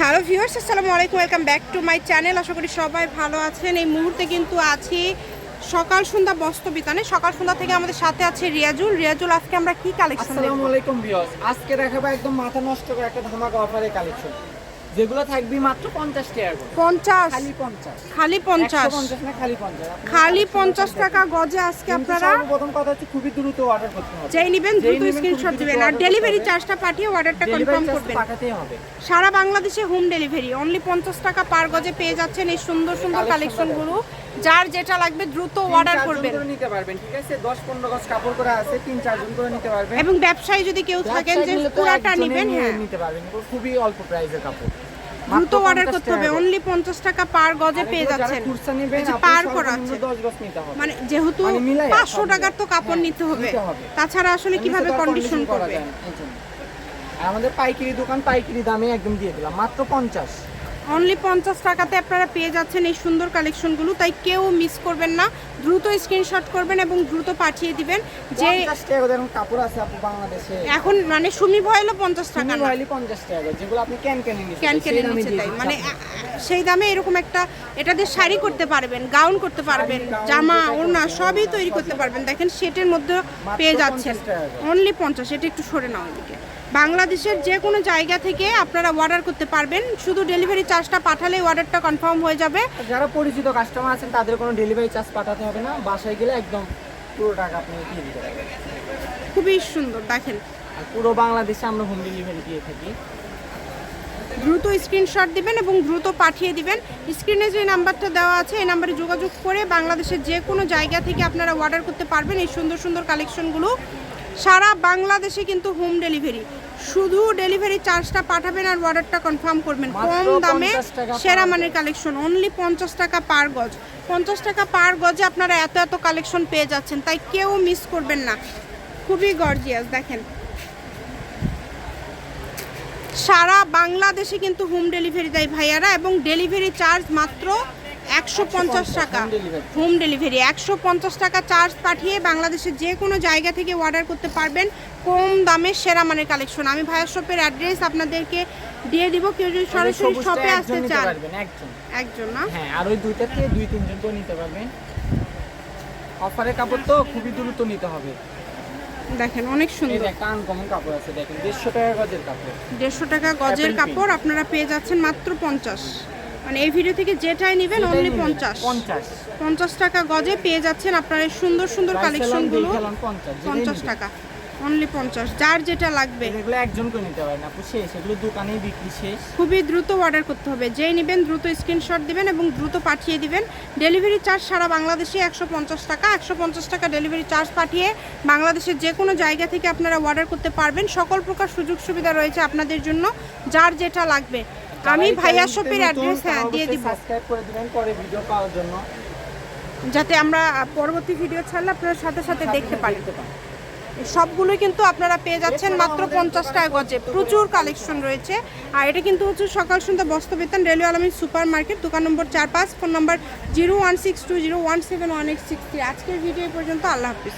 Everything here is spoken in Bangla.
হ্যালো ভিউয়ার্স, আসসালামু আলাইকুম, welcome back to my channel. আশা করি সবাই ভালো আছেন। এই মুহূর্তে কিন্তু আছি সকাল সন্ধ্যা বস্ত্র বিতানে। সকাল সন্ধ্যা থেকে আমাদের সাথে আছে রিয়াজুল। রিয়াজুল, আজকে আমরা কি কালেকশন আসসালামু আলাইকুম ভিউয়ার্স। আজকে দেখাবো একদম মাথা নষ্ট করে একটা ধামাকা অফারে কালেকশন যেগুলো থাকবে মাত্র 50 টাকা করে। পঞ্চাশ? খালি 50 খালি পঞ্চাশ? 150 না খালি 50 খালি একশো পঞ্চাশ দেখেন। টাকা। গজে আজকে আপনারা সর্বপ্রথম কথা হচ্ছে খুবই দ্রুত অর্ডার করতে হবে। যেই নেবেন দ্রুত স্ক্রিনশট দিবেন। আর ডেলিভারি চার্জটা পাঠিয়ে অর্ডারটা কনফার্ম করবেন। পাঠাতেই হবে। সারা বাংলাদেশে হোম ডেলিভারি অনলি পঞ্চাশ টাকা পার গজে পেয়ে যাচ্ছেন এই সুন্দর সুন্দর কালেকশনগুলো যার যেটা লাগবে দ্রুত অর্ডার করবেন। নিতে পারবেন ঠিক আছে? 10 15 গজ কাপড় করা আছে তিন চারজন করে নিতে পারবেন। এবং ব্যবসায়ী যদি কেউ থাকেন যে পুরাটা নেবেন হ্যাঁ। নিতে পারবেন। খুবই অল্প প্রাইসের কাপড়। দ্রুত অর্ডার করতে হবে। অনলি পঞ্চাশ টাকা পার গজে পেয়ে যাচ্ছেন। পার করা আছে 10 গজ নিতে হবে। মানে যেহেতু মানে মিলাইয়া পাঁচশো সব টাকার তো কাপড় হ্যাঁ, নিতে হবে। তাছাড়া আসলে কীভাবে কন্ডিশন করা করবে? আমাদের পাইকারি দোকান পাইকারি দামে একদম দিয়ে দিলাম মাত্র পঞ্চাশ। অনলি পঞ্চাশ টাকাতে আপনারা পেয়ে যাচ্ছেন এই সুন্দর কালেকশনগুলো তাই কেউ মিস করবেন না। দ্রুত স্ক্রিনশট করবেন এবং দ্রুত পাঠিয়ে দিবেন যে কাপড় আছে আপু বাংলাদেশে। এখন মানে সুমি ভয়েলও পঞ্চাশ টাকা পঞ্চাশ টাকা যেগুলো আপনি ক্যান ক্যানে তাই? মানে সেই দামে এরকম একটা এটা দিয়ে শাড়ি করতে পারবেন গাউন করতে পারবেন জামা ওড়না সবই তৈরি করতে পারবেন। দেখেন সেটের মধ্যে পেয়ে যাচ্ছেন। 50 টাকা করে। অনলি পঞ্চাশ এটা একটু সরে নাও এদিকে। বাংলাদেশের যে কোনো জায়গা থেকে আপনারা অর্ডার করতে পারবেন। শুধু ডেলিভারি চার্জটা পাঠালেই অর্ডারটা কনফার্ম হয়ে যাবে। যারা পরিচিত কাস্টমার আছেন তাদের কোনো ডেলিভারি চার্জ পাঠাতে হবে না। বাসায় গেলে একদম পুরো টাকা আপনি দিয়ে দিতে পারবেন। খুবই সুন্দর দেখেন। পুরো বাংলাদেশে আমরা হোম ডেলিভারি দিয়ে থাকি। দ্রুত স্ক্রিনশট দিবেন এবং দ্রুত পাঠিয়ে দিবেন। স্ক্রিনে যে নাম্বারটা দেওয়া আছে এই নাম্বারে যোগাযোগ করে বাংলাদেশের যে কোনো জায়গা থেকে আপনারা অর্ডার করতে পারবেন। এই সুন্দর সুন্দর কালেকশনগুলো সারা বাংলাদেশে কিন্তু হোম ডেলিভারি শুধু ডেলিভারি চার্জটা পাঠাবেন আর অর্ডারটা কনফার্ম করবেন। কম দামে সেরা মানের কালেকশন অনলি পঞ্চাশ টাকা পার গজ। পঞ্চাশ টাকা পার গজে আপনারা এত এত কালেকশন পেয়ে যাচ্ছেন তাই কেউ মিস করবেন না। খুবই গর্জিয়াস দেখেন। সারা বাংলাদেশে কিন্তু হোম ডেলিভারি দেয় ভাইয়ারা এবং ডেলিভারি চার্জ মাত্র একশো পঞ্চাশ টাকা। হোম ডেলিভারি একশো পঞ্চাশ টাকা চার্জ পাঠিয়ে বাংলাদেশের যে কোনো জায়গা থেকে অর্ডার করতে পারবেন। কম দামে সেরা মানের কালেকশন আমি ভায়া শপের অ্যাড্রেস আপনাদেরকে দিয়ে দিব। কেউ যদি সরাসরি শপে আসতে চান। একজন। একজন না? হ্যাঁ আর ওই দুইটা থেকে দুই তিনজন তো নিতে পারবেন। অফারের কাপড় তো খুবই দ্রুত নিতে হবে। দেখেন অনেক সুন্দর। কাপড় আছে দেখেন দেড়শো টাকা গজের কাপড়। দেড়শো টাকা গজের কাপড় আপনারা পেয়ে যাচ্ছেন মাত্র পঞ্চাশ। মানে এই ভিডিও থেকে যেটাই নেবেন অনলি পঞ্চাশ। পঞ্চাশ। পঞ্চাশ টাকা গজে পেয়ে যাচ্ছেন আপনার এই সুন্দর সুন্দর কালেকশনগুলো পঞ্চাশ। টাকা অনলি পঞ্চাশ। যার যেটা লাগবে। এগুলো একজন করে নিতে পারেন আপু শেষ। এগুলো দোকানেই বিক্রি শেষ। খুবই দ্রুত অর্ডার করতে হবে। যেই নেবেন দ্রুত স্ক্রিনশট দিবেন এবং দ্রুত পাঠিয়ে দিবেন। ডেলিভারি চার্জ সারা বাংলাদেশে একশো পঞ্চাশ টাকা একশো পঞ্চাশ টাকা ডেলিভারি চার্জ পাঠিয়ে বাংলাদেশের যে কোনো জায়গা থেকে আপনারা অর্ডার করতে পারবেন। সকল প্রকার সুযোগ সুবিধা রয়েছে আপনাদের জন্য যার যেটা লাগবে। আমি ভাইয়া শপের অ্যাড্রেস হ্যাঁ দিয়ে দিব। সাবস্ক্রাইব করে দিবেন পরে ভিডিও পাওয়ার জন্য। যাতে আমরা পরবর্তী ভিডিও ছাড়লে আপনারা সাথে সাথে দেখতে পারেন। সবগুলোই কিন্তু আপনারা পেয়ে যাচ্ছেন মাত্র পঞ্চাশ টাকা গজে। প্রচুর কালেকশন রয়েছে। আর এটা কিন্তু হচ্ছে সকাল সন্ধ্যা বস্ত্রবেতন রেলওয়ে আলমী সুপার মার্কেট দোকান নম্বর চার পাঁচ phone number zero one six two zero one seven one eight six three. আজকের ভিডিও পর্যন্ত আল্লাহ হাফিজ।